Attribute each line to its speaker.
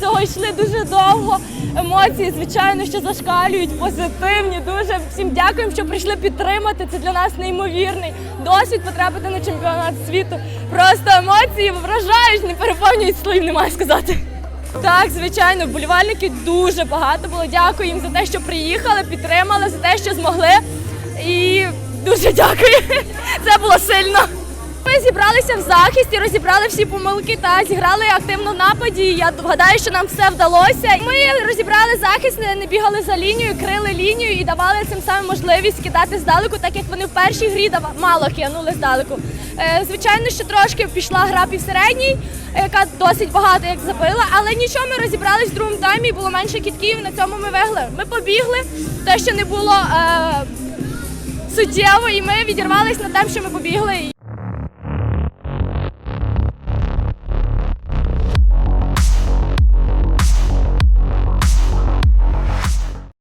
Speaker 1: цього йшли дуже довго. Емоції, звичайно, що зашкалюють, позитивні. Дуже всім дякуємо, що прийшли підтримати. Це для нас неймовірний досвід потрапити на чемпіонат світу. Просто емоції вражають, не переповнюють слів, немає сказати. Так, звичайно, вболівальників дуже багато було. Дякую їм за те, що приїхали, підтримали, за те, що змогли. І дуже дякую. Це було сильно. Ми зібралися в захисті, розібрали всі помилки та зіграли активно нападі. Я гадаю, що нам все вдалося. Ми розібрали захист, не бігали за лінією, крили лінію і давали цим самим можливість кидати здалеку, так як вони в першій грі мало кинули здалеку. Е, Звичайно, що трошки пішла гра півсередній, яка досить багато як забила, але нічого, ми розібрались в другому таймі, було менше кітків. На цьому ми виграли. Ми побігли, те, що не було е, суттєво, і ми відірвались на те, що ми побігли.